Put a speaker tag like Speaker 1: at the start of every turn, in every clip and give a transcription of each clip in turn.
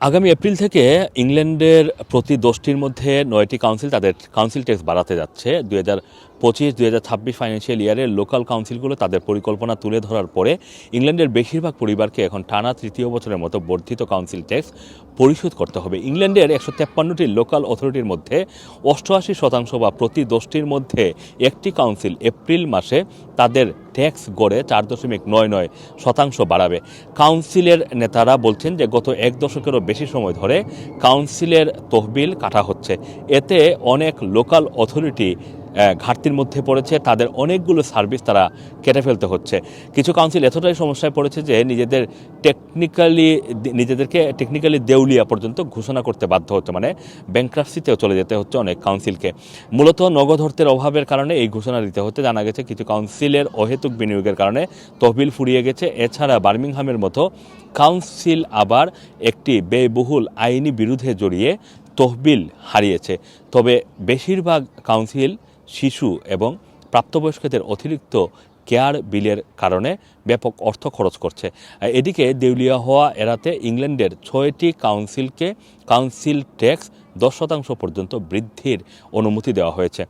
Speaker 1: আগামী এপ্রিল থেকে ইংল্যান্ডের প্রতি দশটির মধ্যে নয়টি কাউন্সিল তাদের কাউন্সিল ট্যাক্স বাড়াতে যাচ্ছে। দুই হাজার পঁচিশ, দুই হাজার ছাব্বিশ ফাইন্যান্সিয়াল ইয়ারে লোকাল কাউন্সিলগুলো তাদের পরিকল্পনা তুলে ধরার পরে ইংল্যান্ডের বেশিরভাগ পরিবারকে এখন টানা তৃতীয় বছরের মতো বর্ধিত কাউন্সিল ট্যাক্স পরিশোধ করতে হবে। ইংল্যান্ডের একশো তেপ্পান্নটি লোকাল অথরিটির মধ্যে অষ্টআশি শতাংশ বা প্রতি দশটির মধ্যে একটি কাউন্সিল এপ্রিল মাসে তাদের ট্যাক্স গড়ে চার দশমিক নয় নয় শতাংশ বাড়াবে। কাউন্সিলের নেতারা বলছেন যে গত এক দশকেরও বেশি সময় ধরে কাউন্সিলের তহবিল কাটা হচ্ছে। এতে অনেক লোকাল অথরিটি ঘাটতির মধ্যে পড়েছে। তাদের অনেকগুলো সার্ভিস তারা কেটে ফেলতে হচ্ছে। কিছু কাউন্সিল এতটাই সমস্যায় পড়েছে যে নিজেদের টেকনিক্যালি নিজেদেরকে টেকনিক্যালি দেউলিয়া পর্যন্ত ঘোষণা করতে বাধ্য হচ্ছে। মানে ব্যাংক্রাফসিতেও চলে যেতে হচ্ছে অনেক কাউন্সিলকে মূলত নগদ অর্থের অভাবের কারণে এই ঘোষণা দিতে হচ্ছে। জানা গেছে কিছু কাউন্সিলের অহেতুক বিনিয়োগের কারণে তহবিল ফুরিয়ে গেছে। এছাড়া বার্মিংহামের মতো কাউন্সিল আবার একটি ব্যয়বহুল আইনি বিরুদ্ধে জড়িয়ে তহবিল হারিয়েছে। তবে বেশিরভাগ কাউন্সিল শিশু এবং প্রাপ্তবয়স্কদের অতিরিক্ত কেয়ার বিলের কারণে ব্যাপক অর্থ খরচ করছে। এদিকে দেউলিয়া হওয়া এড়াতে ইংল্যান্ডের ছয়টি কাউন্সিলকে কাউন্সিল ট্যাক্স দশ শতাংশ পর্যন্ত বৃদ্ধির অনুমতি দেওয়া হয়েছে।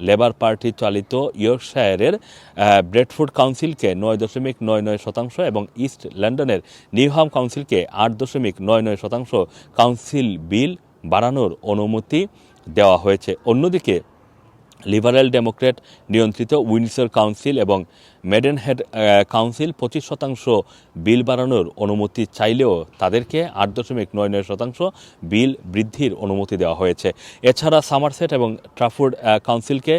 Speaker 1: লেবার পার্টি চালিত ইয়র্কশায়ারের আহ, ব্রেডফোর্ড কাউন্সিলকে নয় দশমিক নয় নয় শতাংশ এবং ইস্ট লন্ডনের নিউহাম কাউন্সিলকে আট দশমিক নয় নয় শতাংশ কাউন্সিল বিল বাড়ানোর অনুমতি দেওয়া হয়েছে। অন্যদিকে, লিবারেল ডেমোক্রেট নিয়ন্ত্রিত উইন্ডসর কাউন্সিল এবং মেডেনহেড কাউন্সিল পঁচিশ শতাংশ বিল বাড়ানোর অনুমতি চাইলেও তাদেরকে আট দশমিক নয় নয় শতাংশ বিল বৃদ্ধির অনুমতি দেওয়া হয়েছে। এছাড়া সামারসেট এবং ট্রাফোর্ড কাউন্সিলকে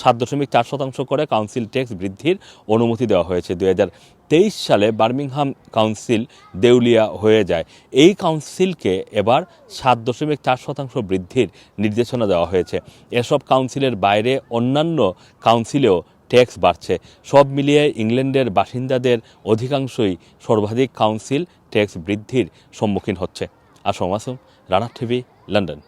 Speaker 1: সাত দশমিক চার শতাংশ করে কাউন্সিল ট্যাক্স বৃদ্ধির অনুমতি দেওয়া হয়েছে। দুই হাজার তেইশ সালে বার্মিংহাম কাউন্সিল দেউলিয়া হয়ে যায়। এই কাউন্সিলকে এবার সাত দশমিক চার শতাংশ বৃদ্ধির নির্দেশনা দেওয়া হয়েছে। এসব কাউন্সিলের বাইরে অন্যান্য কাউন্সিলেও ট্যাক্স বাড়ছে। সব মিলিয়ে ইংল্যান্ডের বাসিন্দাদের অধিকাংশই সর্বাধিক কাউন্সিল ট্যাক্স বৃদ্ধির সম্মুখীন হচ্ছে। Assam Assam Rana TV, London.